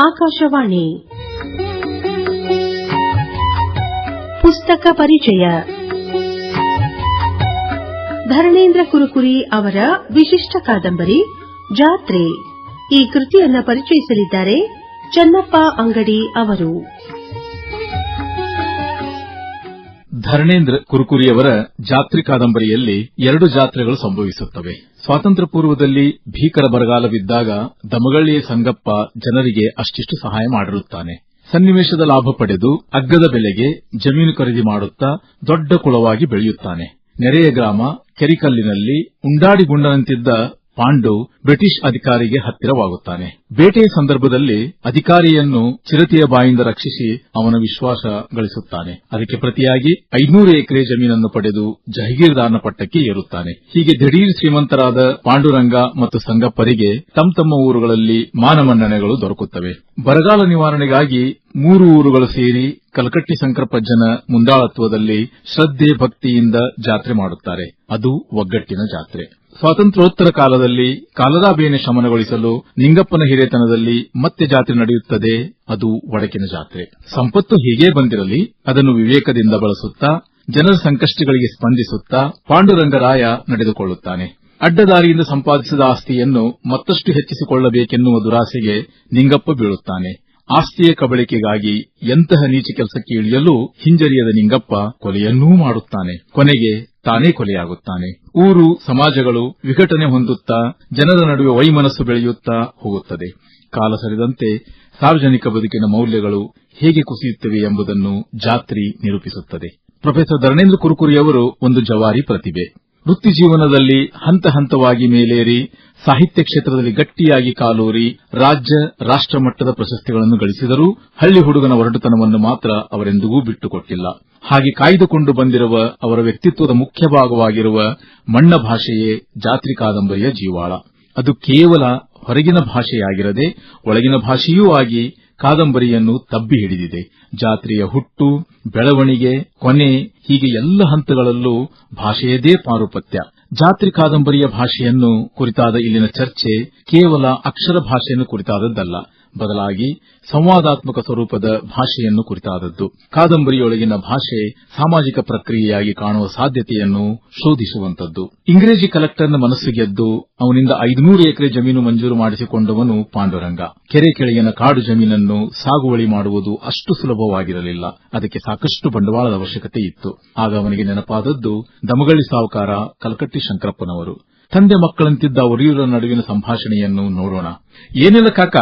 ಆಕಾಶವಾಣಿ. ಪುಸ್ತಕ ಪರಿಚಯ. ಧರಣೇಂದ್ರ ಕುರುಕುರಿ ಅವರ ವಿಶಿಷ್ಟ ಕಾದಂಬರಿ, ಜಾತ್ರೆ. ಈ ಕೃತಿಯನ್ನು ಪರಿಚಯಿಸಲಿದ್ದಾರೆ ಚನ್ನಪ್ಪ ಅಂಗಡಿ ಅವರು. ಧರಣೇಂದ್ರ ಕುರುಕುರಿಯವರ ಜಾತ್ರಿ ಕಾದಂಬರಿಯಲ್ಲಿ ಎರಡು ಜಾತ್ರೆಗಳು ಸಂಭವಿಸುತ್ತವೆ. ಸ್ವಾತಂತ್ರ್ಯ ಪೂರ್ವದಲ್ಲಿ ಭೀಕರ ಬರಗಾಲವಿದ್ದಾಗ ದಮಗಳ್ಳಿಯ ಸಂಗಪ್ಪ ಜನರಿಗೆ ಅಷ್ಟಿಷ್ಟು ಸಹಾಯ ಮಾಡಿರುತ್ತಾನೆ. ಸನ್ನಿವೇಶದ ಲಾಭ ಪಡೆದು ಅಗ್ಗದ ಬೆಲೆಗೆ ಜಮೀನು ಖರೀದಿ ಮಾಡುತ್ತಾ ದೊಡ್ಡ ಕುಳವಾಗಿ ಬೆಳೆಯುತ್ತಾನೆ. ನೆರೆಯ ಗ್ರಾಮ ಕೆರಿಕಲ್ಲಿನಲ್ಲಿ ಉಂಡಾಡಿಗುಂಡನಂತಿದ್ದ ಪಾಂಡು ಬ್ರಿಟಿಷ್ ಅಧಿಕಾರಿಗೆ ಹತ್ತಿರವಾಗುತ್ತಾನೆ. ಬೇಟೆಯ ಸಂದರ್ಭದಲ್ಲಿ ಅಧಿಕಾರಿಯನ್ನು ಚಿರತೆಯ ಬಾಯಿಂದ ರಕ್ಷಿಸಿ ಅವನ ವಿಶ್ವಾಸ ಗಳಿಸುತ್ತಾನೆ. ಅದಕ್ಕೆ ಪ್ರತಿಯಾಗಿ ಐನೂರು ಎಕರೆ ಜಮೀನನ್ನು ಪಡೆದು ಜಹಗೀರ್ದಾರನ ಪಟ್ಟಕ್ಕೆ ಏರುತ್ತಾನೆ. ಹೀಗೆ ದಿಢೀರ್ ಶ್ರೀಮಂತರಾದ ಪಾಂಡುರಂಗ ಮತ್ತು ಸಂಗಪ್ಪರಿಗೆ ತಮ್ಮ ತಮ್ಮ ಊರುಗಳಲ್ಲಿ ಮಾನಮನ್ನಣೆಗಳು ದೊರಕುತ್ತವೆ. ಬರಗಾಲ ನಿವಾರಣೆಗಾಗಿ ಮೂರು ಊರುಗಳು ಸೇರಿ ಕಲಕಟ್ಟಿ ಸಂಕರಪಜ್ಜನ ಮುಂದಾಳತ್ವದಲ್ಲಿ ಶ್ರದ್ಧೆ ಭಕ್ತಿಯಿಂದ ಜಾತ್ರೆ ಮಾಡುತ್ತಾರೆ. ಅದು ಒಗ್ಗಟ್ಟಿನ ಜಾತ್ರೆ. ಸ್ವಾತಂತ್ರ್ಯೋತ್ತರ ಕಾಲದಲ್ಲಿ ಕಾಲರಾಬೇನೆ ಶಮನಗೊಳಿಸಲು ನಿಂಗಪ್ಪನ ಹಿರೇತನದಲ್ಲಿ ಮತ್ತೆ ಜಾತ್ರೆ ನಡೆಯುತ್ತದೆ. ಅದು ಒಡಕಿನ ಜಾತ್ರೆ. ಸಂಪತ್ತು ಹೀಗೇ ಬಂದಿರಲಿ, ಅದನ್ನು ವಿವೇಕದಿಂದ ಬಳಸುತ್ತಾ, ಜನರ ಸಂಕಷ್ಟಗಳಿಗೆ ಸ್ಪಂದಿಸುತ್ತಾ ಪಾಂಡುರಂಗರಾಯ ನಡೆದುಕೊಳ್ಳುತ್ತಾನೆ. ಅಡ್ಡದಾರಿಯಿಂದ ಸಂಪಾದಿಸಿದ ಆಸ್ತಿಯನ್ನು ಮತ್ತಷ್ಟು ಹೆಚ್ಚಿಸಿಕೊಳ್ಳಬೇಕೆನ್ನುವ ದುರಾಸೆಗೆ ನಿಂಗಪ್ಪ ಬೀಳುತ್ತಾನೆ. ಆಸ್ತಿಯ ಕಬಳಿಕೆಗಾಗಿ ಎಂತಹ ನೀಚ ಕೆಲಸಕ್ಕೆ ಇಳಿಯಲು ಹಿಂಜರಿಯದ ನಿಂಗಪ್ಪ ಕೊಲೆಯನ್ನೂ ಮಾಡುತ್ತಾನೆ. ಕೊನೆಗೆ ತಾನೇ ಕೊಲೆಯಾಗುತ್ತಾನೆ. ಊರು, ಸಮಾಜಗಳು ವಿಘಟನೆ ಹೊಂದುತ್ತಾ, ಜನರ ನಡುವೆ ವೈಮನಸ್ಸು ಬೆಳೆಯುತ್ತಾ ಹೋಗುತ್ತದೆ. ಕಾಲ ಸರಿದಂತೆ ಸಾರ್ವಜನಿಕ ಬದುಕಿನ ಮೌಲ್ಯಗಳು ಹೇಗೆ ಕುಸಿಯುತ್ತವೆ ಎಂಬುದನ್ನು ಜಾತ್ರಿ ನಿರೂಪಿಸುತ್ತದೆ. ಪ್ರೊಫೆಸರ್ ಧರಣೇಂದ್ರ ಕುರುಕುರಿಯವರು ಒಂದು ಜವಾರಿ ಪ್ರತಿಭೆ. ವೃತ್ತಿ ಜೀವನದಲ್ಲಿ ಹಂತ ಹಂತವಾಗಿ ಮೇಲೇರಿ, ಸಾಹಿತ್ಯ ಕ್ಷೇತ್ರದಲ್ಲಿ ಗಟ್ಟಿಯಾಗಿ ಕಾಲೂರಿ, ರಾಜ್ಯ ರಾಷ್ಟ್ರ ಮಟ್ಟದ ಪ್ರಶಸ್ತಿಗಳನ್ನು ಗಳಿಸಿದರೂ ಹಳ್ಳಿ ಹುಡುಗನ ಒರಟುತನವನ್ನು ಮಾತ್ರ ಅವರೆಂದಿಗೂ ಬಿಟ್ಟುಕೊಟ್ಟಿಲ್ಲ. ಹಾಗೆ ಕಾಯ್ದುಕೊಂಡು ಬಂದಿರುವ ಅವರ ವ್ಯಕ್ತಿತ್ವದ ಮುಖ್ಯ ಭಾಗವಾಗಿರುವ ಮಣ್ಣ ಭಾಷೆಯೇ ಜಾತ್ರಿ ಕಾದಂಬರಿಯ ಜೀವಾಳ. ಅದು ಕೇವಲ ಹೊರಗಿನ ಭಾಷೆಯಾಗಿರದೆ ಒಳಗಿನ ಭಾಷೆಯೂ ಆಗಿ ಕಾದಂಬರಿಯನ್ನು ತಬ್ಬಿ ಹಿಡಿದಿದೆ. ಜಾತ್ರೆಯ ಹುಟ್ಟು, ಬೆಳವಣಿಗೆ, ಕೊನೆ ಹೀಗೆ ಎಲ್ಲ ಹಂತಗಳಲ್ಲೂ ಭಾಷೆಯದೇ ಪಾರುಪತ್ಯ. ಜಾತ್ರಿ ಕಾದಂಬರಿಯ ಭಾಷೆಯನ್ನು ಕುರಿತಾದ ಇಲ್ಲಿನ ಚರ್ಚೆ ಕೇವಲ ಅಕ್ಷರ ಭಾಷೆಯನ್ನು ಕುರಿತಾದದ್ದಲ್ಲ. ಬದಲಾಗಿ ಸಂವಾದಾತ್ಮಕ ಸ್ವರೂಪದ ಭಾಷೆಯನ್ನು ಕುರಿತಾದದ್ದು. ಕಾದಂಬರಿಯೊಳಗಿನ ಭಾಷೆ ಸಾಮಾಜಿಕ ಪ್ರಕ್ರಿಯೆಯಾಗಿ ಕಾಣುವ ಸಾಧ್ಯತೆಯನ್ನು ಶೋಧಿಸುವಂತದ್ದು ಇಂಗ್ರೇಜಿ ಕಲೆಕ್ಟರ್ನ ಮನಸ್ಸು ಗೆದ್ದು ಅವನಿಂದ ಐದುನೂರು ಎಕರೆ ಜಮೀನು ಮಂಜೂರು ಮಾಡಿಸಿಕೊಂಡವನು ಪಾಂಡುರಂಗ. ಕೆರೆ ಕೆಳಗಿನ ಕಾಡು ಜಮೀನನ್ನು ಸಾಗುವಳಿ ಮಾಡುವುದು ಅಷ್ಟು ಸುಲಭವಾಗಿರಲಿಲ್ಲ. ಅದಕ್ಕೆ ಸಾಕಷ್ಟು ಬಂಡವಾಳದ ಅವಶ್ಯಕತೆ ಇತ್ತು. ಆಗ ಅವನಿಗೆ ನೆನಪಾದದ್ದು ದಮಗಳ್ಳಿ ಸಾವುಕಾರ ಕಲಕಟ್ಟಿ ಶಂಕರಪ್ಪನವರು. ತಂದೆ ಮಕ್ಕಳಂತಿದ್ದ ಅವರಿವರ ನಡುವಿನ ಸಂಭಾಷಣೆಯನ್ನು ನೋಡೋಣ. ಏನಿಲ್ಲ ಕಾಕ?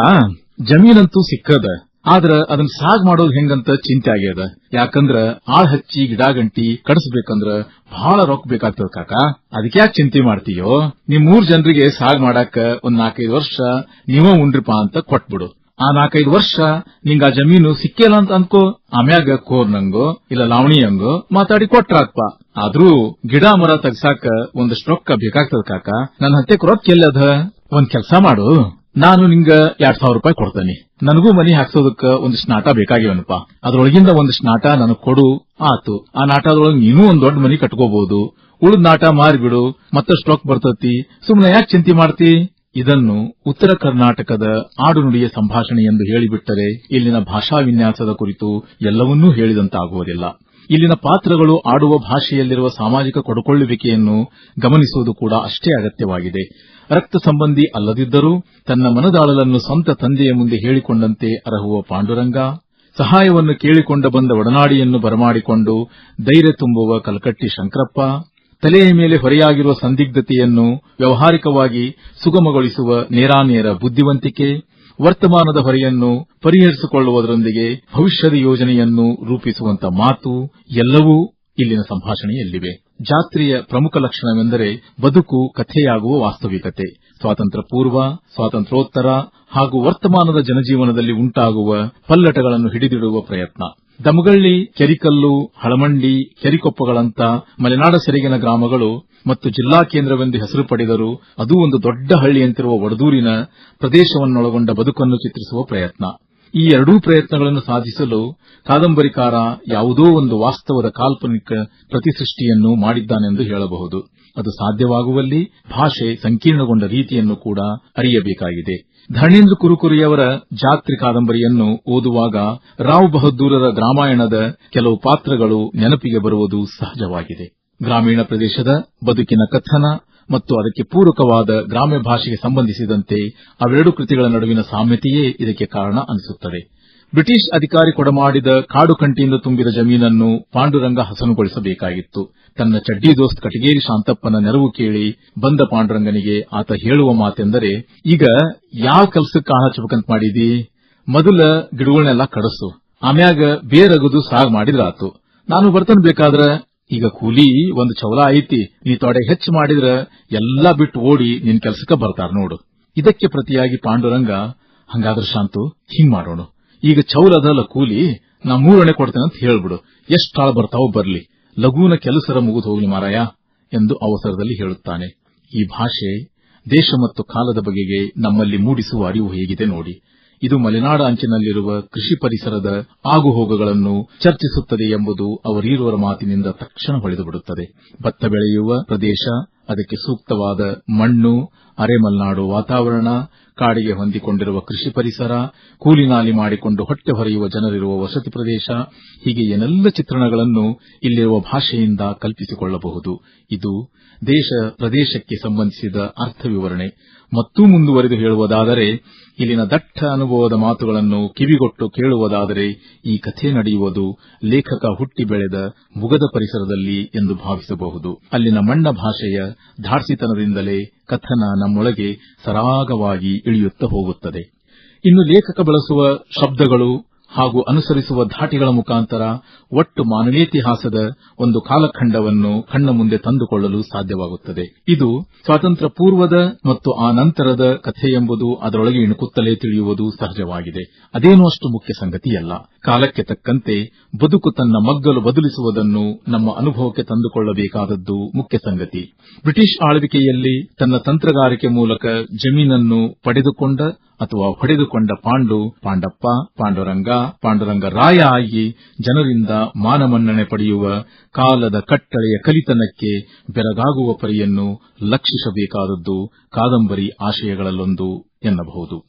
ಜಮೀನಂತೂ ಸಿಕ್ಕದ, ಆದ್ರ ಅದನ್ನ ಸಾಗ್ ಮಾಡೋದು ಹೆಂಗಂತ ಚಿಂತೆ ಆಗ್ಯದ. ಯಾಕಂದ್ರ ಆಳ್ ಹಚ್ಚಿ ಗಿಡಗಂಟಿ ಕಡಿಸ್ಬೇಕಂದ್ರ ಬಹಳ ರೊಕ್ಕ ಬೇಕಾಗ್ತದ ಕಾಕ. ಅದಕ್ಕೆ ಯಾಕೆ ಚಿಂತೆ ಮಾಡ್ತೀಯೋ? ನಿಮ್ ಮೂರ್ ಜನರಿಗೆ ಸಾಗ್ ಮಾಡಾಕ ಒಂದ್ ನಾಲ್ಕೈದು ವರ್ಷ ನೀವ ಉಂಡ್ರಿಪಾ ಅಂತ ಕೊಟ್ಬಿಡು. ಆ ನಾಲ್ಕೈದು ವರ್ಷ ನಿಂಗ ಆ ಜಮೀನು ಸಿಕ್ಕಿಲ್ಲ ಅಂತ ಅನ್ಕೋ, ಆಮ್ಯಾಗ ಕೋರ್ನಂಗೋ ಇಲ್ಲ ಲಾವಣಿ ಲಾವಣಿಯಂಗೋ ಮಾತಾಡಿ ಕೊಟ್ರಾತ್ಪ ಆದ್ರೂ ಗಿಡ ಮರ ತಗ್ಸಾಕ ಒಂದಷ್ಟು ರೊಕ್ಕ ಬೇಕಾಗ್ತದ ಕಾಕ. ನನ್ನ ಹತ್ತೆ ರೊಕ್ಕ ಎಲ್ಲದ? ಒಂದ್ ಕೆಲ್ಸ ಮಾಡು. ನಾನು ನಿಂಗ ಎರಡ್ ಸಾವಿರ ರೂಪಾಯಿ ಕೊಡ್ತೇನೆ. ನನಗೂ ಮನಿ ಹಾಕ್ಸೋದಕ್ಕ ಒಂದಿಷ್ಟು ನಾಟ ಬೇಕಾಗ್ಯವನಪ್ಪ. ಅದ್ರೊಳಗಿಂದ ಒಂದಿಷ್ಟು ನಾಟ ನನಗ್ ಕೊಡು. ಆತು. ಆ ನಾಟದೊಳಗೆ ನೀನು ಒಂದ್ ದೊಡ್ಡ ಮನಿ ಕಟ್ಕೋಬಹುದು ಉಳಿದ ನಾಟ ಮಾರಿಬಿಡು. ಮತ್ತಷ್ಟು ರೊಕ್ಕ ಬರ್ತತಿ. ಸುಮ್ನೆ ಯಾಕೆ ಚಿಂತೆ ಮಾಡ್ತಿ? ಇದನ್ನು ಉತ್ತರ ಕರ್ನಾಟಕದ ಆಡು ನುಡಿಯ ಸಂಭಾಷಣೆ ಎಂದು ಹೇಳಿಬಿಟ್ಟರೆ ಇಲ್ಲಿನ ಭಾಷಾ ವಿನ್ಯಾಸದ ಕುರಿತು ಎಲ್ಲವನ್ನೂ ಹೇಳಿದಂತಾಗುವುದಿಲ್ಲ. ಇಲ್ಲಿನ ಪಾತ್ರಗಳು ಆಡುವ ಭಾಷೆಯಲ್ಲಿರುವ ಸಾಮಾಜಿಕ ಕೊಡುಕೊಳ್ಳುವಿಕೆಯನ್ನು ಗಮನಿಸುವುದು ಕೂಡ ಅಷ್ಟೇ ಅಗತ್ಯವಾಗಿದೆ. ರಕ್ತ ಸಂಬಂಧಿ ಅಲ್ಲದಿದ್ದರೂ ತನ್ನ ಮನದಾಳಲನ್ನು ಸ್ವಂತ ತಂದೆಯ ಮುಂದೆ ಹೇಳಿಕೊಂಡಂತೆ ಅರಹುವ ಪಾಂಡುರಂಗ, ಸಹಾಯವನ್ನು ಕೇಳಿಕೊಂಡ ಬಂದ ಒಡನಾಡಿಯನ್ನು ಬರಮಾಡಿಕೊಂಡು ಧೈರ್ಯ ತುಂಬುವ ಕಲ್ಕಟ್ಟಿ ಶಂಕರಪ್ಪ, ತಲೆಯ ಮೇಲೆ ಹೊರೆಯಾಗಿರುವ ಸಂದಿಗ್ಧತೆಯನ್ನು ವ್ಯವಹಾರಿಕವಾಗಿ ಸುಗಮಗೊಳಿಸುವ ನೇರಾನೇರ ಬುದ್ಧಿವಂತಿಕೆ ವರ್ತಮಾನದ ಹೊರೆಯನ್ನು ಪರಿಹರಿಸಿಕೊಳ್ಳುವುದರೊಂದಿಗೆ ಭವಿಷ್ಯದ ಯೋಜನೆಯನ್ನು ರೂಪಿಸುವಂತ ಮಾತು ಎಲ್ಲವೂ ಇಲ್ಲಿನ ಸಂಭಾಷಣೆಯಲ್ಲಿವೆ. ಜಾತ್ರೆಯ ಪ್ರಮುಖ ಲಕ್ಷಣವೆಂದರೆ ಬದುಕು ಕಥೆಯಾಗುವ ವಾಸ್ತವಿಕತೆ. ಸ್ವಾತಂತ್ರ್ಯ ಪೂರ್ವ ಸ್ವಾತಂತ್ರ್ಯೋತ್ತರ ಹಾಗೂ ವರ್ತಮಾನದ ಜನಜೀವನದಲ್ಲಿ ಉಂಟಾಗುವ ಪಲ್ಲಟಗಳನ್ನು ಹಿಡಿದಿಡುವ ಪ್ರಯತ್ನ. ದಮಗಳ್ಳಿ, ಕೆರಿಕಲ್ಲು, ಹಳಮಂಡಿ ಕೆರಿಕೊಪ್ಪಗಳಂತ ಮಲೆನಾಡ ಸೆರಗಿನ ಗ್ರಾಮಗಳು ಮತ್ತು ಜಿಲ್ಲಾ ಕೇಂದ್ರವೆಂದು ಹೆಸರು ಪಡೆದರೂ ಅದು ಒಂದು ದೊಡ್ಡ ಹಳ್ಳಿಯಂತಿರುವ ವಡದೂರಿನ ಪ್ರದೇಶವನ್ನೊಳಗೊಂಡ ಬದುಕನ್ನು ಚಿತ್ರಿಸುವ ಪ್ರಯತ್ನ. ಈ ಎರಡೂ ಪ್ರಯತ್ನಗಳನ್ನು ಸಾಧಿಸಲು ಕಾದಂಬರಿಕಾರ ಯಾವುದೋ ಒಂದು ವಾಸ್ತವದ ಕಾಲ್ಪನಿಕ ಪ್ರತಿಸೃಷ್ಟಿಯನ್ನು ಮಾಡಿದ್ದಾನೆಂದು ಹೇಳಬಹುದು. ಅದು ಸಾಧ್ಯವಾಗುವಲ್ಲಿ ಭಾಷೆ ಸಂಕೀರ್ಣಗೊಂಡ ರೀತಿಯನ್ನು ಕೂಡ ಅರಿಯಬೇಕಾಗಿದೆ. ಧರ್ಮೇಂದ್ರ ಕುರುಕುರಿಯವರ ಜಾತ್ರೆ ಕಾದಂಬರಿಯನ್ನು ಓದುವಾಗ ರಾವ್ ಬಹದ್ದೂರರ ರಾಮಾಯಣದ ಕೆಲವು ಪಾತ್ರಗಳು ನೆನಪಿಗೆ ಬರುವುದು ಸಹಜವಾಗಿದೆ. ಗ್ರಾಮೀಣ ಪ್ರದೇಶದ ಬದುಕಿನ ಕಥನ ಮತ್ತು ಅದಕ್ಕೆ ಪೂರಕವಾದ ಗ್ರಾಮ್ಯ ಭಾಷೆಗೆ ಸಂಬಂಧಿಸಿದಂತೆ ಅವೆರಡು ಕೃತಿಗಳ ನಡುವಿನ ಸಾಮ್ಯತೆಯೇ ಇದಕ್ಕೆ ಕಾರಣ ಅನಿಸುತ್ತದೆ. ಬ್ರಿಟಿಷ್ ಅಧಿಕಾರಿ ಕೊಡಮಾಡಿದ ಕಾಡು ಕಂಟಿಯಿಂದ ತುಂಬಿದ ಜಮೀನನ್ನು ಪಾಂಡುರಂಗ ಹಸನುಗೊಳಿಸಬೇಕಾಗಿತ್ತು. ತನ್ನ ಚಡ್ಡಿ ದೋಸ್ತ್ ಕಟಗೇರಿ ಶಾಂತಪ್ಪನ ನೆರವು ಕೇಳಿ ಬಂದ ಪಾಂಡುರಂಗನಿಗೆ ಆತ ಹೇಳುವ ಮಾತೆಂದರೆ, ಈಗ ಯಾವ ಕೆಲಸಕ್ಕೆ ಕಾಣ ಮಾಡಿದಿ? ಮೊದಲ ಗಿಡಗಳನ್ನೆಲ್ಲ ಕಡಸು. ಆಮ್ಯಾಗ ಬೇರಗದು ಸಾಗ್ ಮಾಡಿದ್ರಾತು. ನಾನು ಬರ್ತನ್ ಬೇಕಾದ್ರ, ಈಗ ಕೂಲಿ ಒಂದು ಚೌಲ ಐತಿ, ನೀ ತೊಡೆ ಹೆಚ್ಚು ಮಾಡಿದ್ರ ಎಲ್ಲಾ ಬಿಟ್ಟು ಓಡಿ ನಿನ್ ಕೆಲಸಕ್ಕೆ ಬರ್ತಾರ ನೋಡು. ಇದಕ್ಕೆ ಪ್ರತಿಯಾಗಿ ಪಾಂಡುರಂಗ, ಹಂಗಾದ್ರ ಶಾಂತು, ಹಿಂಗ್ ಮಾಡೋಣ. ಈಗ ಚೌಲದಲ್ಲ ಕೂಲಿ. ನಾ ಮೂರಣೆ ಕೊಡ್ತೇನೆ ಅಂತ ಹೇಳ್ಬಿಡು. ಎಷ್ಟಾಳ ಬರ್ತಾವೋ ಬರ್ಲಿ. ಲಘೂನ ಕೆಲಸರ ಮುಗಿದು ಹೋಗ್ಲಿ ಮಾರಾಯ, ಎಂದು ಅವಸರದಲ್ಲಿ ಹೇಳುತ್ತಾನೆ. ಈ ಭಾಷೆ ದೇಶ ಮತ್ತು ಕಾಲದ ಬಗೆಗೆ ನಮ್ಮಲ್ಲಿ ಮೂಡಿಸುವ ಅರಿವು ಹೇಗಿದೆ ನೋಡಿ. ಇದು ಮಲೆನಾಡ ಅಂಚಿನಲ್ಲಿರುವ ಕೃಷಿ ಪರಿಸರದ ಆಗುಹೋಗುಗಳನ್ನು ಚರ್ಚಿಸುತ್ತದೆ ಎಂಬುದು ಅವರೀರುವರ ಮಾತಿನಿಂದ ತಕ್ಷಣ ಹೊಳೆದುಬಿಡುತ್ತದೆ ಭತ್ತ ಬೆಳೆಯುವ ಪ್ರದೇಶ ಅದಕ್ಕೆ ಸೂಕ್ತವಾದ ಮಣ್ಣು, ಅರೆಮಲ್ನಾಡು ವಾತಾವರಣ, ಕಾಡಿಗೆ ಹೊಂದಿಕೊಂಡಿರುವ ಕೃಷಿ ಪರಿಸರ ಕೂಲಿನಾಲಿ ಮಾಡಿಕೊಂಡು ಹೊಟ್ಟೆ ಹೊರೆಯುವ ಜನರಿರುವ ವಸತಿ ಪ್ರದೇಶ, ಹೀಗೆ ಏನೆಲ್ಲ ಚಿತ್ರಣಗಳನ್ನು ಇಲ್ಲಿರುವ ಭಾಷೆಯಿಂದ ಕಲ್ಪಿಸಿಕೊಳ್ಳಬಹುದು. ಇದು ದೇಶ ಪ್ರದೇಶಕ್ಕೆ ಸಂಬಂಧಿಸಿದ ಅರ್ಥ ವಿವರಣೆ ಮತ್ತೂ ಮುಂದುವರೆದು ಹೇಳುವುದಾದರೆ, ಇಲ್ಲಿನ ದಟ್ಟ ಅನುಭವದ ಮಾತುಗಳನ್ನು ಕಿವಿಗೊಟ್ಟು ಕೇಳುವುದಾದರೆ, ಈ ಕಥೆ ನಡೆಯುವುದು ಲೇಖಕ ಹುಟ್ಟಿ ಬೆಳೆದ ಮುಗದ ಪರಿಸರದಲ್ಲಿ ಎಂದು ಭಾವಿಸಬಹುದು. ಅಲ್ಲಿನ ಮಣ್ಣ ಭಾಷೆಯ ಧಾರ್ಸಿತನದಿಂದಲೇ ಕಥನ ನಮ್ಮೊಳಗೆ ಸರಾಗವಾಗಿ ಇಳಿಯುತ್ತ ಹೋಗುತ್ತದೆ. ಇನ್ನು ಲೇಖಕ ಬಳಸುವ ಶಬ್ದಗಳು ಹಾಗೂ ಅನುಸರಿಸುವ ಧಾಟಿಗಳ ಮುಖಾಂತರ ಒಟ್ಟು ಮಾನವೀಯತಿಹಾಸದ ಒಂದು ಕಾಲಖಂಡವನ್ನು ಕಣ್ಣ ಮುಂದೆ ತಂದುಕೊಳ್ಳಲು ಸಾಧ್ಯವಾಗುತ್ತದೆ. ಇದು ಸ್ವಾತಂತ್ರ್ಯ ಪೂರ್ವದ ಮತ್ತು ಆ ನಂತರದ ಕಥೆ ಎಂಬುದು ಅದರೊಳಗೆ ಇಣುಕುತ್ತಲೇ ತಿಳಿಯುವುದು ಸಹಜವಾಗಿದೆ. ಅದೇನೂ ಅಷ್ಟು ಮುಖ್ಯ ಸಂಗತಿಯಲ್ಲ. ಕಾಲಕ್ಕೆ ತಕ್ಕಂತೆ ಬದುಕು ತನ್ನ ಮಗ್ಗಲು ಬದಲಿಸುವುದನ್ನು ನಮ್ಮ ಅನುಭವಕ್ಕೆ ತಂದುಕೊಳ್ಳಬೇಕಾದದ್ದು ಮುಖ್ಯ ಸಂಗತಿ. ಬ್ರಿಟಿಷ್ ಆಳ್ವಿಕೆಯಲ್ಲಿ ತನ್ನ ತಂತ್ರಗಾರಿಕೆ ಮೂಲಕ ಜಮೀನನ್ನು ಪಡೆದುಕೊಂಡ ಅಥವಾ ಹೊಡೆದುಕೊಂಡ ಪಾಂಡು, ಪಾಂಡಪ್ಪ, ಪಾಂಡುರಂಗ ಪಾಂಡುರಂಗ ರಾಯ ಆಗಿ ಜನರಿಂದ ಮಾನಮನ್ನಣೆ ಪಡೆಯುವ ಕಾಲದ ಕಟ್ಟಳೆಯ ಕಲಿತನಕ್ಕೆ ಬೆರಗಾಗುವ ಪರಿಯನ್ನು ಲಕ್ಷಿಸಬೇಕಾದದ್ದು ಕಾದಂಬರಿ ಆಶಯಗಳಲ್ಲೊಂದು ಎನ್ನಬಹುದು.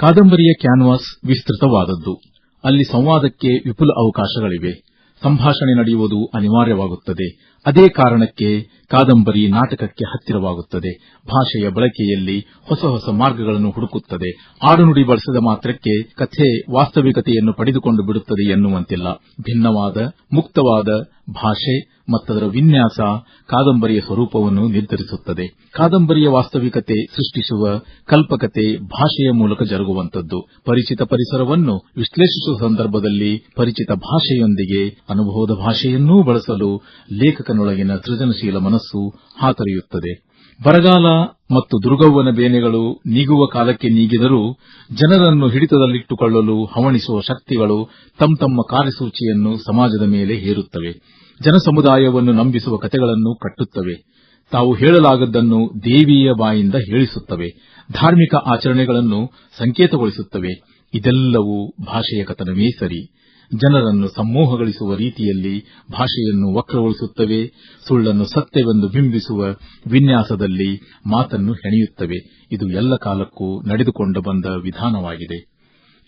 ಕಾದಂಬರಿಯ ಕ್ಯಾನ್ವಾಸ್ ವಿಸ್ತೃತವಾದದ್ದು. ಅಲ್ಲಿ ಸಂವಾದಕ್ಕೆ ವಿಪುಲ ಅವಕಾಶಗಳಿವೆ. ಸಂಭಾಷಣೆ ನಡೆಯುವುದು ಅನಿವಾರ್ಯವಾಗುತ್ತದೆ. ಅದೇ ಕಾರಣಕ್ಕೆ ಕಾದಂಬರಿ ನಾಟಕಕ್ಕೆ ಹತ್ತಿರವಾಗುತ್ತದೆ. ಭಾಷೆಯ ಬಳಕೆಯಲ್ಲಿ ಹೊಸ ಹೊಸ ಮಾರ್ಗಗಳನ್ನು ಹುಡುಕುತ್ತದೆ. ಆಡುನುಡಿ ಬಳಸದ ಮಾತ್ರಕ್ಕೆ ಕಥೆ ವಾಸ್ತವಿಕತೆಯನ್ನು ಪಡೆದುಕೊಂಡು ಬಿಡುತ್ತದೆ ಎನ್ನುವಂತಿಲ್ಲ. ಭಿನ್ನವಾದ, ಮುಕ್ತವಾದ ಭಾಷೆ ಮತ್ತದರ ವಿನ್ಯಾಸ ಕಾದಂಬರಿಯ ಸ್ವರೂಪವನ್ನು ನಿರ್ಧರಿಸುತ್ತದೆ. ಕಾದಂಬರಿಯ ವಾಸ್ತವಿಕತೆ ಸೃಷ್ಟಿಸುವ ಕಲ್ಪಕತೆ ಭಾಷೆಯ ಮೂಲಕ ಜರುಗುವಂತದ್ದು ಪರಿಚಿತ ಪರಿಸರವನ್ನು ವಿಶ್ಲೇಷಿಸುವ ಸಂದರ್ಭದಲ್ಲಿ ಪರಿಚಿತ ಭಾಷೆಯೊಂದಿಗೆ ಅನುಭವದ ಭಾಷೆಯನ್ನೂ ಬಳಸಲು ಲೇಖಕನೊಳಗಿನ ಸೃಜನಶೀಲ ಮನಸ್ಸು ಹಾತೊರೆಯುತ್ತದೆ. ಬರಗಾಲ ಮತ್ತು ದುರ್ಗವ್ವನ ಬೇನೆಗಳು ನೀಗುವ ಕಾಲಕ್ಕೆ ನೀಗಿದರೂ ಜನರನ್ನು ಹಿಡಿತದಲ್ಲಿಟ್ಟುಕೊಳ್ಳಲು ಹವಣಿಸುವ ಶಕ್ತಿಗಳು ತಮ್ಮ ತಮ್ಮ ಕಾರ್ಯಸೂಚಿಯನ್ನು ಸಮಾಜದ ಮೇಲೆ ಹೇರುತ್ತವೆ. ಜನಸಮುದಾಯವನ್ನು ನಂಬಿಸುವ ಕಥೆಗಳನ್ನು ಕಟ್ಟುತ್ತವೆ. ತಾವು ಹೇಳಲಾಗದ್ದನ್ನು ದೇವಿಯ ಬಾಯಿಂದ ಹೇಳಿಸುತ್ತವೆ. ಧಾರ್ಮಿಕ ಆಚರಣೆಗಳನ್ನು ಸಂಕೇತಗೊಳಿಸುತ್ತವೆ. ಇದೆಲ್ಲವೂ ಭಾಷೆಯ ಕಥನವೇ ಸರಿ. ಜನರನ್ನು ಸಮ್ಮೋಹಗಳಿಸುವ ರೀತಿಯಲ್ಲಿ ಭಾಷೆಯನ್ನು ವಕ್ರಗೊಳಿಸುತ್ತವೆ, ಸುಳ್ಳನ್ನು ಸತ್ಯವೆಂದು ಬಿಂಬಿಸುವ ವಿನ್ಯಾಸದಲ್ಲಿ ಮಾತನ್ನು ಹೆಣೆಯುತ್ತವೆ. ಇದು ಎಲ್ಲ ಕಾಲಕ್ಕೂ ನಡೆದುಕೊಂಡು ಬಂದ ವಿಧಾನವಾಗಿದೆ.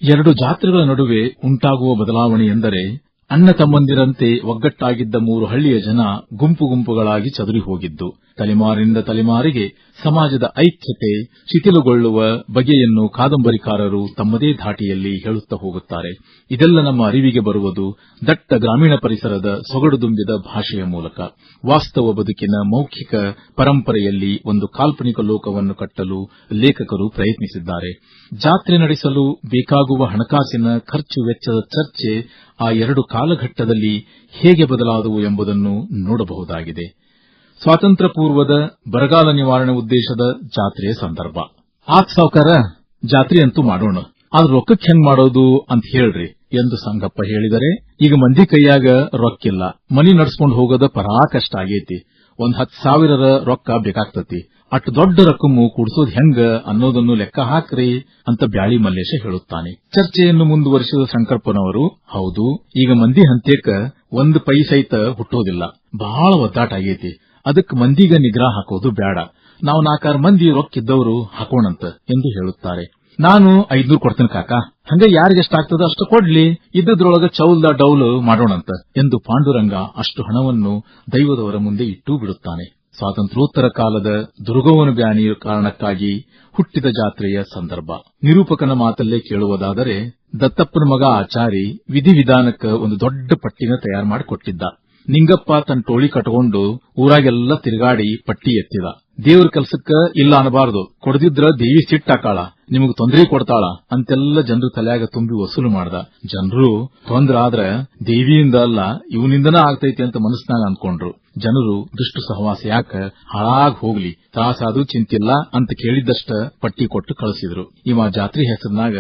ಎರಡು ಜಾತ್ರೆಗಳ ನಡುವೆ ಉಂಟಾಗುವ ಬದಲಾವಣೆ ಎಂದರೆ, ಅಣ್ಣ ತಮ್ಮಂದಿರಂತೆ ಒಗ್ಗಟ್ಟಾಗಿದ್ದ ಮೂರು ಹಳ್ಳಿಯ ಜನ ಗುಂಪು ಗುಂಪುಗಳಾಗಿ ಚದುರಿ ಹೋಗಿದ್ದು. ತಲೆಮಾರಿನಿಂದ ತಲೆಮಾರಿಗೆ ಸಮಾಜದ ಐಕ್ಯತೆ, ಶಿಥಿಲುಗೊಳ್ಳುವ ಬಗೆಯನ್ನು ಕಾದಂಬರಿಕಾರರು ತಮ್ಮದೇ ಧಾಟಿಯಲ್ಲಿ ಹೇಳುತ್ತಾ ಹೋಗುತ್ತಾರೆ. ಇದೆಲ್ಲ ನಮ್ಮ ಅರಿವಿಗೆ ಬರುವುದು ದಟ್ಟ ಗ್ರಾಮೀಣ ಪರಿಸರದ ಸೊಗಡು ತುಂಬಿದ ಭಾಷೆಯ ಮೂಲಕ. ವಾಸ್ತವ ಬದುಕಿನ ಮೌಖಿಕ ಪರಂಪರೆಯಲ್ಲಿ ಒಂದು ಕಾಲ್ಪನಿಕ ಲೋಕವನ್ನು ಕಟ್ಟಲು ಲೇಖಕರು ಪ್ರಯತ್ನಿಸಿದ್ದಾರೆ. ಜಾತ್ರೆ ನಡೆಸಲು ಬೇಕಾಗುವ ಹಣಕಾಸಿನ ಖರ್ಚು ವೆಚ್ಚದ ಚರ್ಚೆ ಆ ಎರಡು ಕಾಲಘಟ್ಟದಲ್ಲಿ ಹೇಗೆ ಬದಲಾದವು ಎಂಬುದನ್ನು ನೋಡಬಹುದಾಗಿದೆ. ಸ್ವಾತಂತ್ರ್ಯ ಪೂರ್ವದ ಬರಗಾಲ ನಿವಾರಣೆ ಉದ್ದೇಶದ ಜಾತ್ರೆಯ ಸಂದರ್ಭ. ಆತ್ ಸಾವುಕಾರ, ಜಾತ್ರೆ ಅಂತೂ ಮಾಡೋಣ. ಆದ್ರೆ ರೊಕ್ಕಕ್ಕೆ ಹೆಂಗ್ ಮಾಡೋದು ಅಂತ ಹೇಳ್ರಿ ಎಂದು ಸಂಗಪ್ಪ ಹೇಳಿದರೆ, ಈಗ ಮಂದಿ ಕೈಯಾಗ ರೊಕ್ಕಿಲ್ಲ. ಮನಿ ನಡ್ಸ್ಕೊಂಡು ಹೋಗೋದ ಪರಾ ಕಷ್ಟ ಆಗೈತಿ. ಒಂದ್ ಹತ್ತು ಸಾವಿರರ ರೊಕ್ಕ ಬೇಕಾಗ್ತತಿ. ಅಟ್ ದೊಡ್ಡ ರೊಕ್ಕಮ್ಮು ಕೂಡಿಸೋದ್ ಹೆಂಗ ಅನ್ನೋದನ್ನು ಲೆಕ್ಕ ಹಾಕ್ರಿ ಅಂತ ಬ್ಯಾಳಿ ಮಲ್ಲೇಶ ಹೇಳುತ್ತಾನೆ. ಚರ್ಚೆಯನ್ನು ಮುಂದುವರಿಸಿದ ಶಂಕರಪ್ಪನವರು ಹೌದು, ಈಗ ಮಂದಿ ಹಂತೇಕ ಒಂದು ಪೈ ಸಹಿತ ಹುಟ್ಟೋದಿಲ್ಲ. ಬಹಳ ಒದ್ದಾಟ ಆಗೈತಿ. ಅದಕ್ ಮಂದಿಗ ನಿಗ್ರಹ ಹಾಕೋದು ಬೇಡ ನಾವು ನಾಲ್ಕಾರು ಮಂದಿ ರೊಕ್ಕಿದ್ದವರು ಹಾಕೋಣಂತ ಎಂದು ಹೇಳುತ್ತಾರೆ. ನಾನು ಐದ್ನೂರು ಕೊಡ್ತೇನೆ ಕಾಕ. ಹಂಗ ಯಾರಿಗೆ ಎಷ್ಟಾಗ್ತದ ಅಷ್ಟು ಕೊಡ್ಲಿ. ಇದ್ದದ್ರೊಳಗ ಚೌಲ್ದ ಡೌಲ್ ಮಾಡೋಣಂತ ಎಂದು ಪಾಂಡುರಂಗ ಅಷ್ಟು ಹಣವನ್ನು ದೈವದವರ ಮುಂದೆ ಇಟ್ಟು ಬಿಡುತ್ತಾನೆ. ಸ್ವಾತಂತ್ರ್ಯೋತ್ತರ ಕಾಲದ ದುರ್ಗವನ ಬ್ಯಾನಿಯ ಕಾರಣಕ್ಕಾಗಿ ಹುಟ್ಟಿದ ಜಾತ್ರೆಯ ಸಂದರ್ಭ. ನಿರೂಪಕನ ಮಾತಲ್ಲೇ ಕೇಳುವುದಾದರೆ, ದತ್ತಪ್ಪನ ಮಗ ಆಚಾರಿ ವಿಧಿವಿಧಾನಕ್ಕೆ ಒಂದು ದೊಡ್ಡ ಪಟ್ಟಿನ ತಯಾರು ಮಾಡಿ ಕೊಟ್ಟಿದ್ದ ನಿಂಗಪ್ಪ ತನ್ನ ಟೋಳಿ ಕಟ್ಕೊಂಡು ಊರಾಗೆಲ್ಲ ತಿರುಗಾಡಿ ಪಟ್ಟಿ ಎತ್ತಿದ. ದೇವ್ರ ಕೆಲ್ಸಕ್ಕ ಇಲ್ಲ ಅನ್ನಬಾರದು ಕೊಡದಿದ್ರ ದೇವಿ ಸಿಟ್ಟಾಕಾಳ. ನಿಮಗ್ ತೊಂದರೆ ಕೊಡ್ತಾಳ ಅಂತೆಲ್ಲ ಜನರು ತಲೆಯಾಗ ತುಂಬಿ ವಸೂಲು ಮಾಡ್ದ. ಜನರು ತೊಂದ್ರ ಆದ್ರ ದೇವಿಯಿಂದ ಅಲ್ಲ, ಇವನಿಂದನ ಆಗ್ತೈತಿ ಅಂತ ಮನಸ್ಸಿನಾಗ ಅನ್ಕೊಂಡ್ರು. ಜನರು ದುಷ್ಟು ಸಹವಾಸ ಯಾಕ? ಹಾಳಾಗ್ ಹೋಗ್ಲಿ. ತಾಸಾದು ಚಿಂತಿಲ್ಲ ಅಂತ ಕೇಳಿದ್ದಷ್ಟ ಪಟ್ಟಿ ಕೊಟ್ಟು ಕಳಿಸಿದ್ರು. ಇವ ಜಾತ್ರೆ ಹೆಸರಿನಾಗ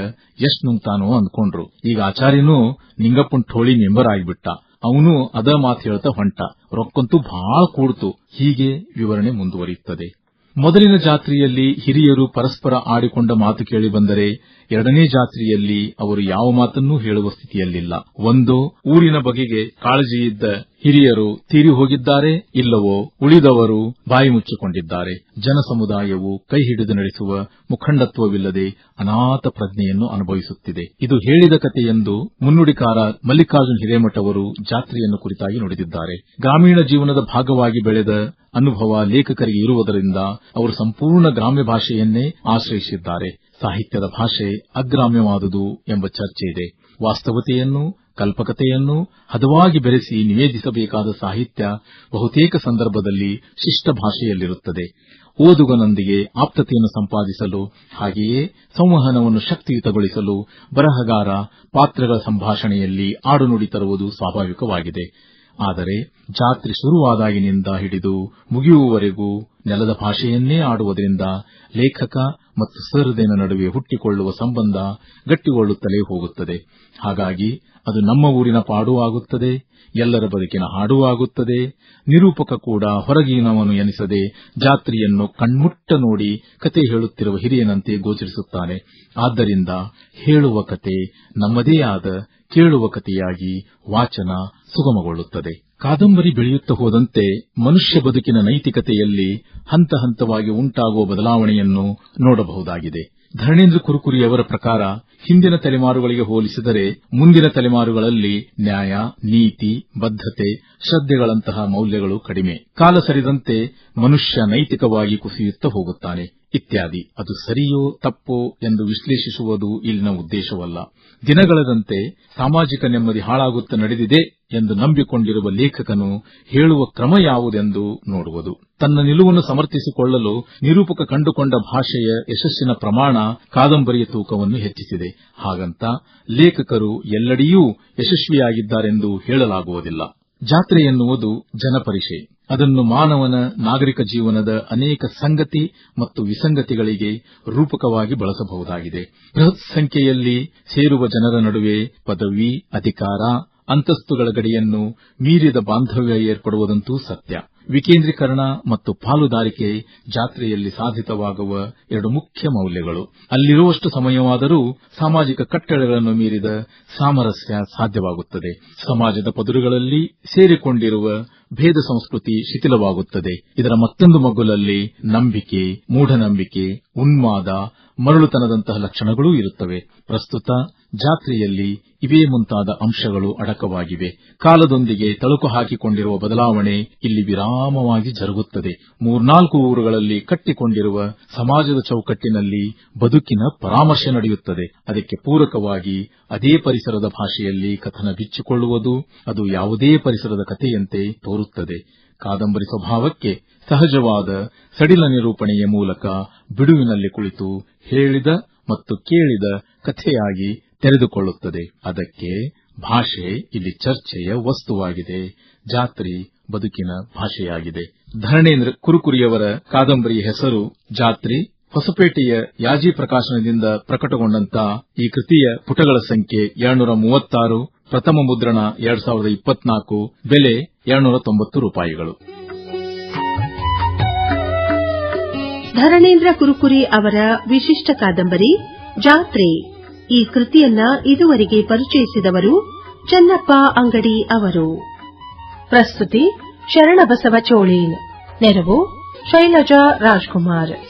ಎಷ್ಟ್ ನುಂಗ್ತಾನೋ ಅಂದ್ಕೊಂಡ್ರು ಈಗ ಆಚಾರ್ಯನೂ ನಿಂಗಪ್ಪನ್ ಠೋಳಿ ಮೆಂಬರ್ ಆಗಿಬಿಟ್ಟ. ಅವನು ಅದ ಮಾತು ಹೇಳ್ತಾ ಹೊಂಟ. ರೊಕ್ಕಂತೂ ಬಹಳ ಕೂಡ್ತು. ಹೀಗೆ ವಿವರಣೆ ಮುಂದುವರಿಯುತ್ತದೆ. ಮೊದಲಿನ ಜಾತ್ರೆಯಲ್ಲಿ ಹಿರಿಯರು ಪರಸ್ಪರ ಆಡಿಕೊಂಡ ಮಾತು ಕೇಳಿ ಬಂದರೆ ಎರಡನೇ ಜಾತ್ರೆಯಲ್ಲಿ ಅವರು ಯಾವ ಮಾತನ್ನೂ ಹೇಳುವ ಸ್ಥಿತಿಯಲ್ಲಿಲ್ಲ. ಒಂದು, ಊರಿನ ಬಗೆಗೆ ಕಾಳಜಿಯಿದ್ದ ಹಿರಿಯರು ತೀರಿ ಹೋಗಿದ್ದಾರೆ, ಇಲ್ಲವೋ ಉಳಿದವರು ಬಾಯಿ ಮುಚ್ಚಿಕೊಂಡಿದ್ದಾರೆ. ಜನಸಮುದಾಯವು ಕೈ ಹಿಡಿದು ನಡೆಸುವ ಮುಖಂಡತ್ವವಿಲ್ಲದೆ ಅನಾಥ ಪ್ರಜ್ಞೆಯನ್ನು ಅನುಭವಿಸುತ್ತಿದೆ. ಇದು ಹೇಳಿದ ಕಥೆಯೆಂದು ಮುನ್ನುಡಿಕಾರ ಮಲ್ಲಿಕಾರ್ಜುನ್ ಹಿರೇಮಠ ಅವರು ಜಾತ್ರೆಯನ್ನು ಕುರಿತಾಗಿ ನುಡಿದಿದ್ದಾರೆ. ಗ್ರಾಮೀಣ ಜೀವನದ ಭಾಗವಾಗಿ ಬೆಳೆದ ಅನುಭವ ಲೇಖಕರಿಗೆ ಇರುವುದರಿಂದ ಅವರು ಸಂಪೂರ್ಣ ಗ್ರಾಮ್ಯ ಭಾಷೆಯನ್ನೇ ಆಶ್ರಯಿಸಿದ್ದಾರೆ. ಸಾಹಿತ್ಯದ ಭಾಷೆ ಅಗ್ರಾಮ್ಯವಾದುದು ಎಂಬ ಚರ್ಚೆ ಇದೆ. ವಾಸ್ತವತೆಯನ್ನು, ಕಲ್ಪಕತೆಯನ್ನು ಹದವಾಗಿ ಬೆರೆಸಿ ನಿವೇದಿಸಬೇಕಾದ ಸಾಹಿತ್ಯ ಬಹುತೇಕ ಸಂದರ್ಭದಲ್ಲಿ ಶಿಷ್ಟ ಭಾಷೆಯಲ್ಲಿರುತ್ತದೆ ಓದುಗನೊಂದಿಗೆ ಆಪ್ತತೆಯನ್ನು ಸಂಪಾದಿಸಲು, ಹಾಗೆಯೇ ಸಂವಹನವನ್ನು ಶಕ್ತಿಯುತಗೊಳಿಸಲು ಬರಹಗಾರ ಪಾತ್ರಗಳ ಸಂಭಾಷಣೆಯಲ್ಲಿ ಆಡುನುಡಿ ತರುವುದು ಸ್ವಾಭಾವಿಕವಾಗಿದೆ. ಆದರೆ ಜಾತ್ರೆ ಶುರುವಾದಾಗಿನಿಂದ ಹಿಡಿದು ಮುಗಿಯುವವರೆಗೂ ನೆಲದ ಭಾಷೆಯನ್ನೇ ಆಡುವುದರಿಂದ ಲೇಖಕ ಮತ್ತು ಸಹೃದಯನ ನಡುವೆ ಹುಟ್ಟಿಕೊಳ್ಳುವ ಸಂಬಂಧ ಗಟ್ಟಿಗೊಳ್ಳುತ್ತಲೇ ಹೋಗುತ್ತದೆ. ಹಾಗಾಗಿ ಅದು ನಮ್ಮ ಊರಿನ ಪಾಡೂ ಆಗುತ್ತದೆ, ಎಲ್ಲರ ಬದುಕಿನ ಹಾಡೂ ಆಗುತ್ತದೆ. ನಿರೂಪಕ ಕೂಡ ಹೊರಗಿನವನು ಎನಿಸದೆ ಜಾತ್ರೆಯನ್ನು ಕಣ್ಮುಟ್ಟ ನೋಡಿ ಕತೆ ಹೇಳುತ್ತಿರುವ ಹಿರಿಯನಂತೆ ಗೋಚರಿಸುತ್ತಾನೆ. ಆದ್ದರಿಂದ ಹೇಳುವ ಕತೆ ನಮ್ಮದೇ ಆದ ಕೇಳುವ ಕಥೆಯಾಗಿ ವಾಚನ ಸುಗಮಗೊಳ್ಳುತ್ತದೆ. ಕಾದಂಬರಿ ಬೆಳೆಯುತ್ತ ಹೋದಂತೆ ಮನುಷ್ಯ ಬದುಕಿನ ನೈತಿಕತೆಯಲ್ಲಿ ಹಂತ ಹಂತವಾಗಿ ಉಂಟಾಗುವ ಬದಲಾವಣೆಯನ್ನು ನೋಡಬಹುದಾಗಿದೆ. ಧರಣೇಂದ್ರ ಕುರುಕುರಿಯವರ ಪ್ರಕಾರ ಹಿಂದಿನ ತಲೆಮಾರುಗಳಿಗೆ ಹೋಲಿಸಿದರೆ ಮುಂದಿನ ತಲೆಮಾರುಗಳಲ್ಲಿ ನ್ಯಾಯ, ನೀತಿ, ಬದ್ಧತೆ ಶ್ರದ್ದೆಗಳಂತಹ ಮೌಲ್ಯಗಳು ಕಡಿಮೆ. ಕಾಲ ಸರಿದಂತೆ ಮನುಷ್ಯ ನೈತಿಕವಾಗಿ ಕುಸಿಯುತ್ತ ಹೋಗುತ್ತಾನೆ. ಇತ್ಯಾದಿ. ಅದು ಸರಿಯೋ ತಪ್ಪೋ ಎಂದು ವಿಶ್ಲೇಷಿಸುವುದು ಇಲ್ಲಿನ ಉದ್ದೇಶವಲ್ಲ. ದಿನಗಳದಂತೆ ಸಾಮಾಜಿಕ ನೆಮ್ಮದಿ ಹಾಳಾಗುತ್ತಾ ನಡೆದಿದೆ ಎಂದು ನಂಬಿಕೊಂಡಿರುವ ಲೇಖಕನು ಹೇಳುವ ಕ್ರಮ ಯಾವುದೆಂದು ನೋಡುವುದು. ತನ್ನ ನಿಲುವನ್ನು ಸಮರ್ಥಿಸಿಕೊಳ್ಳಲು ನಿರೂಪಕ ಕಂಡುಕೊಂಡ ಭಾಷೆಯ ಯಶಸ್ಸಿನ ಪ್ರಮಾಣ ಕಾದಂಬರಿಯ ತೂಕವನ್ನು ಹೆಚ್ಚಿಸಿದೆ. ಹಾಗಂತ ಲೇಖಕರು ಎಲ್ಲೆಡೆಯೂ ಯಶಸ್ವಿಯಾಗಿದ್ದಾರೆಂದು ಹೇಳಲಾಗುವುದಿಲ್ಲ. ಜಾತ್ರೆ ಎನ್ನುವುದು ಜನಪರಿಷೆ ಅದನ್ನು ಮಾನವನ, ನಾಗರಿಕ ಜೀವನದ ಅನೇಕ ಸಂಗತಿ ಮತ್ತು ವಿಸಂಗತಿಗಳಿಗೆ ರೂಪಕವಾಗಿ ಬಳಸಬಹುದಾಗಿದೆ. ಬೃಹತ್ ಸಂಖ್ಯೆಯಲ್ಲಿ ಸೇರುವ ಜನರ ನಡುವೆ ಪದವಿ, ಅಧಿಕಾರ ಅಂತಸ್ತುಗಳ ಗಡಿಯನ್ನು ಮೀರಿದ ಬಾಂಧವ್ಯ ಏರ್ಪಡುವುದಂತೂ ಸತ್ಯ. ವಿಕೇಂದ್ರೀಕರಣ ಮತ್ತು ಪಾಲುದಾರಿಕೆ ಜಾತ್ರೆಯಲ್ಲಿ ಸಾಧಿತವಾಗುವ ಎರಡು ಮುಖ್ಯ ಮೌಲ್ಯಗಳು. ಅಲ್ಲಿರುವಷ್ಟು ಸಮಯವಾದರೂ ಸಾಮಾಜಿಕ ಕಟ್ಟಳೆಗಳನ್ನು ಮೀರಿದ ಸಾಮರಸ್ಯ ಸಾಧ್ಯವಾಗುತ್ತದೆ. ಸಮಾಜದ ಪದುರುಗಳಲ್ಲಿ ಸೇರಿಕೊಂಡಿರುವ ಭೇದ ಸಂಸ್ಕೃತಿ ಶಿಥಿಲವಾಗುತ್ತದೆ. ಇದರ ಮತ್ತೊಂದು ಮಗ್ಗುಲಲ್ಲಿ ನಂಬಿಕೆ, ಮೂಢನಂಬಿಕೆ, ಉನ್ಮಾದ, ಮರಳುತನದಂತಹ ಲಕ್ಷಣಗಳೂ ಇರುತ್ತವೆ. ಪ್ರಸ್ತುತ ಜಾತ್ರೆಯಲ್ಲಿ ಇವೇ ಮುಂತಾದ ಅಂಶಗಳು ಅಡಕವಾಗಿವೆ. ಕಾಲದೊಂದಿಗೆ ತಳುಕು ಹಾಕಿಕೊಂಡಿರುವ ಬದಲಾವಣೆ ಇಲ್ಲಿ ವಿರಾಮವಾಗಿ ಜರುಗುತ್ತದೆ. ಮೂರ್ನಾಲ್ಕು ಊರುಗಳಲ್ಲಿ ಕಟ್ಟಿಕೊಂಡಿರುವ ಸಮಾಜದ ಚೌಕಟ್ಟಿನಲ್ಲಿ ಬದುಕಿನ ಪರಾಮರ್ಶೆ ನಡೆಯುತ್ತದೆ. ಅದಕ್ಕೆ ಪೂರಕವಾಗಿ ಅದೇ ಪರಿಸರದ ಭಾಷೆಯಲ್ಲಿ ಕಥನ ಬಿಚ್ಚಿಕೊಳ್ಳುವುದು ಅದು ಯಾವುದೇ ಪರಿಸರದ ಕಥೆಯಂತೆ ತೋರುತ್ತದೆ. ಕಾದಂಬರಿ ಸ್ವಭಾವಕ್ಕೆ ಸಹಜವಾದ ಸಡಿಲ ನಿರೂಪಣೆಯ ಮೂಲಕ ಬಿಡುವಿನಲ್ಲಿ ಕುಳಿತು ಹೇಳಿದ ಮತ್ತು ಕೇಳಿದ ಕಥೆಯಾಗಿ ತೆರೆದುಕೊಳ್ಳುತ್ತದೆ. ಅದಕ್ಕೆ ಭಾಷೆ ಇಲ್ಲಿ ಚರ್ಚೆಯ ವಸ್ತುವಾಗಿದೆ. ಜಾತ್ರಿ ಬದುಕಿನ ಭಾಷೆಯಾಗಿದೆ. ಧರಣೇಂದ್ರ ಕುರುಕುರಿಯವರ ಕಾದಂಬರಿಯ ಹೆಸರು ಜಾತ್ರಿ. ಹೊಸಪೇಟೆಯ ಯಾಜಿ ಪ್ರಕಾಶನದಿಂದ ಪ್ರಕಟಗೊಂಡಂತ ಈ ಕೃತಿಯ ಪುಟಗಳ ಸಂಖ್ಯೆ ಎರಡ್ನೂರ ಮೂವತ್ತಾರು, ಪ್ರಥಮ ಮುದ್ರಣ ಎರಡ್ ಸಾವಿರದ ಇಪ್ಪತ್ನಾಲ್ಕು, ಬೆಲೆ ಎರಡ್ನೂರ ತೊಂಬತ್ತು ರೂಪಾಯಿಗಳು. ಧರಣೇಂದ್ರ ಕುರುಕುರಿ ಅವರ ವಿಶಿಷ್ಟ ಕಾದಂಬರಿ ಜಾತ್ರೆ. ಈ ಕೃತಿಯನ್ನ ಇದುವರೆಗೆ ಪರಿಚಯಿಸಿದವರು ಚನ್ನಪ್ಪ ಅಂಗಡಿ ಅವರು. ಪ್ರಸ್ತುತಿ ಶರಣಬಸವ ಚೋಳೇನ್. ನೆರವು ಶೈಲಜಾ ರಾಜ್ಕುಮಾರ್.